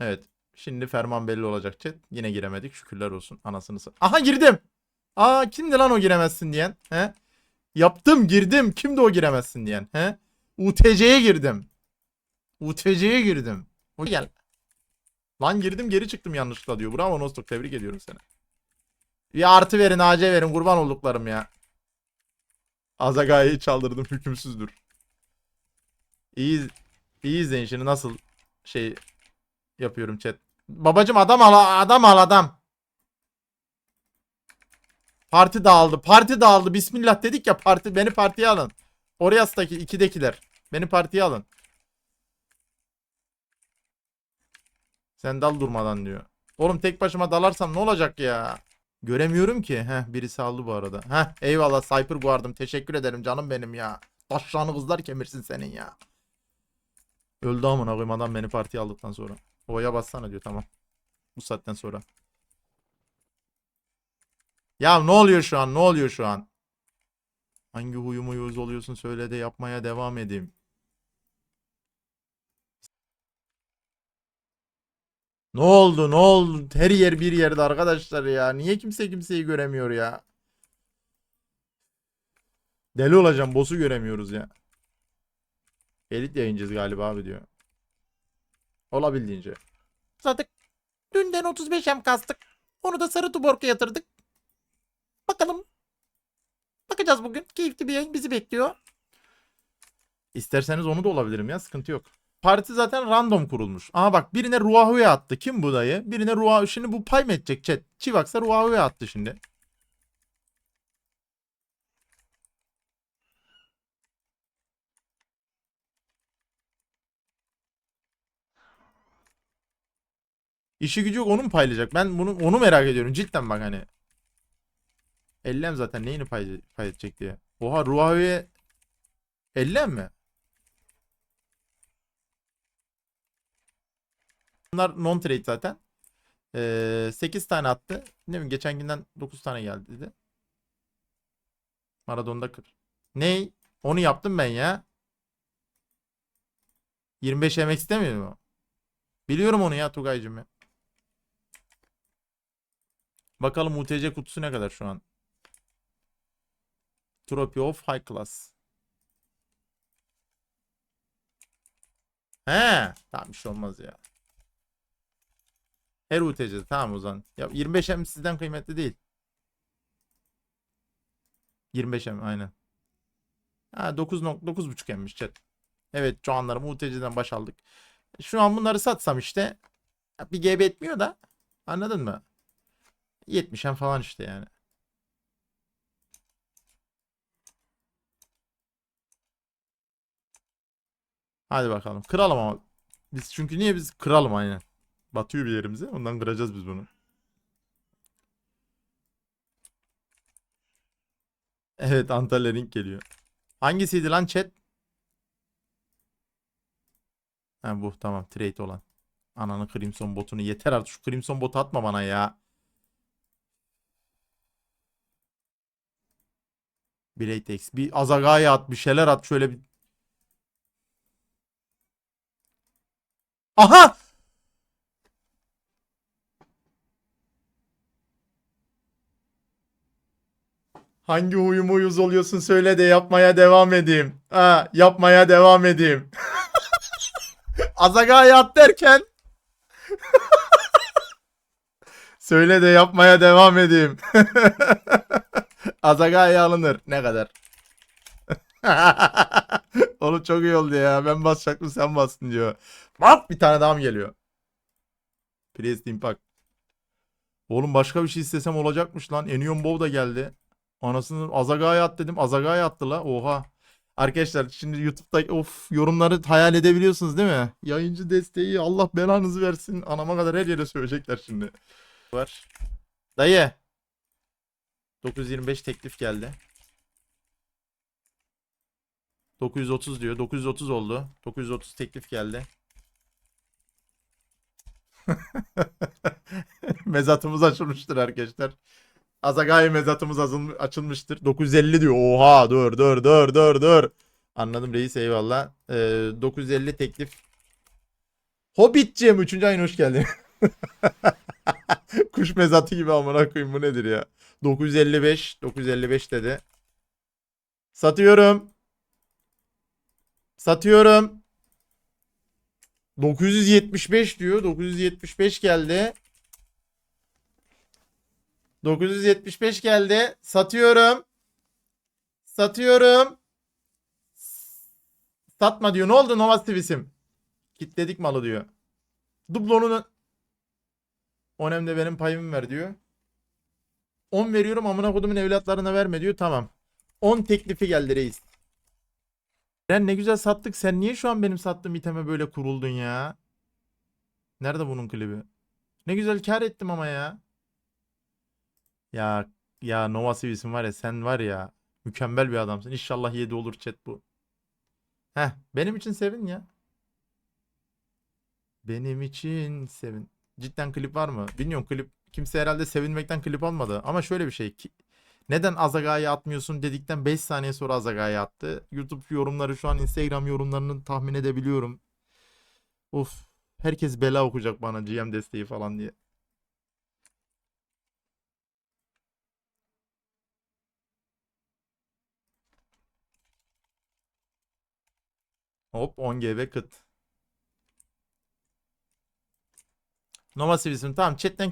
Evet. Şimdi ferman belli olacak chat. Yine giremedik. Şükürler olsun. Anasını sa- Aha girdim. Aa kimdi lan o giremezsin diyen? He? Yaptım girdim. Kimdi o giremezsin diyen? He? UTC'ye girdim. UTC'ye girdim. O gel. Lan girdim geri çıktım yanlışlıkla diyor. Bravo Nostok tebrik ediyorum seni. Bir artı verin AC verin kurban olduklarım ya. Azagai'yi çaldırdım hükümsüzdür. İyi, iyi izleyin şimdi nasıl şey yapıyorum chat. Babacım adam al adam al adam. Parti dağıldı. Parti dağıldı. Bismillah dedik ya parti beni partiye alın. Orias'taki ikidekiler. Beni partiye alın. Sen dal durmadan diyor. Oğlum tek başıma dalarsam ne olacak ya? Göremiyorum ki. Heh birisi aldı bu arada. Heh eyvallah Cyper Guard'ım. Teşekkür ederim canım benim ya. Taşlarını kızlar kemirsin senin ya. Öldü amına koyayım adam beni partiye aldıktan sonra. O'ya bassana diyor tamam. Bu saatten sonra. Ya ne oluyor şu an? Ne oluyor şu an? Hangi huyumu uyuz oluyorsun söyle de yapmaya devam edeyim. Ne oldu? Ne oldu? Her yer bir yerde arkadaşlar ya. Niye kimse kimseyi göremiyor ya? Deli olacağım. Boss'u göremiyoruz ya. Elit yayıncıyız galiba abi diyor. Olabildiğince. Zaten dünden 35 hem kastık. Onu da sarı tuborka yatırdık. Bakalım. Bakacağız bugün. Keyifli bir yayın bizi bekliyor. İsterseniz onu da olabilirim ya. Sıkıntı yok. Parti zaten random kurulmuş. Ama bak birine Ruahu'ya attı. Kim bu dayı? Birine Ruahu. Şimdi bu pay mı edecek chat? Chivax'a Ruahu'ya attı şimdi. İşi gücü yok onu mu paylayacak? Ben bunu onu merak ediyorum cidden bak hani. Ellem zaten neyini pay, pay edecek diye. Oha Ruahu'ya Ellem mi? Bunlar non trade zaten. Ee, 8 tane attı. Ne bileyim geçen günden 9 tane geldi dedi. Maradon'da kır. Ney? Onu yaptım ben ya. 25 yemek istemiyor mu? Biliyorum onu ya Tugay'cım ya. Bakalım UTC kutusu ne kadar şu an. Trophy of High Class. He, tamam bir şey olmaz ya. Her UTC'de tamam o zaman. Ya 25 M sizden kıymetli değil. 25 M aynen. Ha 9 9.5 M'miş chat. Evet şu anlarım UTC'den baş aldık. Şu an bunları satsam işte bir GB etmiyor da anladın mı? 70 M falan işte yani. Hadi bakalım. Kıralım ama. Biz çünkü niye biz kıralım aynen. Batıyor bir yerimize. Ondan kıracağız biz bunu. Evet Antalya link geliyor. Hangisiydi lan chat? Ha bu tamam trade olan. Ananı Crimson botunu yeter artık şu Crimson botu atma bana ya. Biletex. Bir Azagaya at bir şeyler at şöyle bir. Aha! Hangi huyum uyuz oluyorsun söyle de yapmaya devam edeyim. Ha, yapmaya devam edeyim. Azagaya at derken söyle de yapmaya devam edeyim. Azagaya alınır. Ne kadar? Oğlum çok iyi oldu ya. Ben basacaktım sen bastın diyor. Bak bir tane daha mı geliyor? Priest Impact. Oğlum başka bir şey istesem olacakmış lan. Enion Bow da geldi. Anasını Azagaya at dedim. Azagaya attı la. Oha. Arkadaşlar şimdi YouTube'da of yorumları hayal edebiliyorsunuz değil mi? Yayıncı desteği Allah belanızı versin. Anama kadar her yere söyleyecekler şimdi. Var. Dayı. 925 teklif geldi. 930 diyor. 930 oldu. 930 teklif geldi. Mezatımız açılmıştır arkadaşlar. Azagay mezatımız açılmıştır. 950 diyor. Oha dur dur dur dur dur. Anladım reis eyvallah. Ee, 950 teklif Hobbit'ciğim 3. ayın hoş geldin. Kuş mezatı gibi amına koyayım bu nedir ya? 955 955 dedi. Satıyorum. Satıyorum. 975 diyor. 975 geldi. 975 geldi. Satıyorum. Satıyorum. Satma diyor. Ne oldu Nova Stivis'im? Kitledik malı diyor. Dublonunu Önemli benim payımı ver diyor. 10 veriyorum amına kodumun evlatlarına verme diyor. Tamam. 10 teklifi geldi reis. Sen ne güzel sattık. Sen niye şu an benim sattığım iteme böyle kuruldun ya? Nerede bunun klibi? Ne güzel kar ettim ama ya. Ya ya Nova Sivis'in var ya sen var ya mükemmel bir adamsın. İnşallah 7 olur chat bu. Heh benim için sevin ya. Benim için sevin. Cidden klip var mı? Bilmiyorum klip. Kimse herhalde sevinmekten klip almadı. Ama şöyle bir şey. ki- Neden Azagai'ye atmıyorsun dedikten 5 saniye sonra Azagai'ye attı. YouTube yorumları şu an Instagram yorumlarını tahmin edebiliyorum. Of. Herkes bela okuyacak bana GM desteği falan diye. Hop 10 GB kıt. Nova Sivis'im tamam chatten